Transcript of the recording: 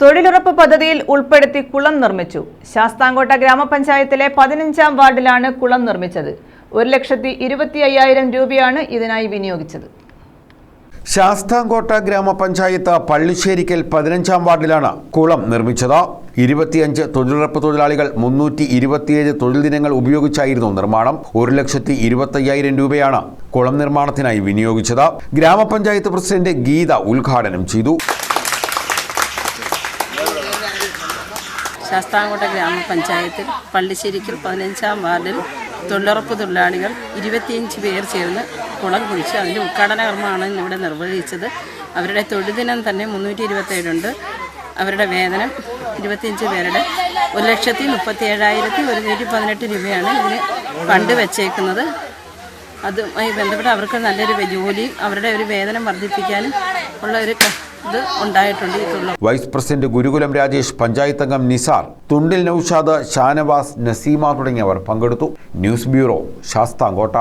തൊഴിലുറപ്പ് പദ്ധതിയിൽ ഉൾപ്പെടുത്തി കുളം നിർമ്മിച്ചു. ശാസ്താംകോട്ട ഗ്രാമപഞ്ചായത്തിലെ പതിനഞ്ചാം വാർഡിലാണ് കുളം നിർമ്മിച്ചത്. ഒരു ലക്ഷത്തി ഇരുപത്തി അയ്യായിരം രൂപയാണ് ഇതിനായി വിനിയോഗിച്ചത്. ശാസ്താംകോട്ട ഗ്രാമപഞ്ചായത്ത് പള്ളിശ്ശേരിക്കൽ പതിനഞ്ചാം വാർഡിലാണ് കുളം നിർമ്മിച്ചത്. ഇരുപത്തിയഞ്ച് തൊഴിലുറപ്പ് തൊഴിലാളികൾ മുന്നൂറ്റി ഇരുപത്തിയേഴ് തൊഴിൽ ദിനങ്ങൾ ഉപയോഗിച്ചായിരുന്നു നിർമ്മാണം. ഒരു ലക്ഷത്തി ഇരുപത്തയ്യായിരം രൂപയാണ് കുളം നിർമ്മാണത്തിനായി വിനിയോഗിച്ചത്. ഗ്രാമപഞ്ചായത്ത് പ്രസിഡന്റ് ഗീത ഉദ്ഘാടനം ചെയ്തു. ശാസ്താംകോട്ട ഗ്രാമപഞ്ചായത്തിൽ പള്ളിശ്ശേരിക്കൽ പതിനഞ്ചാം വാർഡിൽ തൊഴിലുറപ്പ് തൊഴിലാളികൾ ഇരുപത്തിയഞ്ച് പേർ ചേർന്ന് കുളം കുഴിച്ച്. അതിന്റെ ഉദ്ഘാടന കർമ്മമാണ് ഇന്നിവിടെ നിർവഹിച്ചത്. അവരുടെ തൊഴിൽ ദിനം തന്നെ മുന്നൂറ്റി ഇരുപത്തേഴുണ്ട് അവരുടെ വേതനം ഇരുപത്തിയഞ്ച് പേരുടെ ഒരു ലക്ഷത്തി മുപ്പത്തി ഏഴായിരത്തി ഒരുന്നൂറ്റി പതിനെട്ട് രൂപയാണ് ഇതിന് ഫണ്ട് വെച്ചേക്കുന്നത്. അതുമായി ബന്ധപ്പെട്ട് അവർക്ക് നല്ലൊരു ജോലി അവരുടെ ഒരു വേതനം വർദ്ധിപ്പിക്കാനും ഉള്ള ഒരു ഉണ്ടായിട്ടുണ്ട് വൈസ് പ്രസിഡന്റ് ഗുരുകുലം രാജേഷ് പഞ്ചായത്ത് അംഗം നിസാർ തുണ്ടിൽ നൌഷാദ് ഷാനവാസ് നസീമ തുടങ്ങിയവർ പങ്കെടുത്തു. News bureau Sasthamcotta.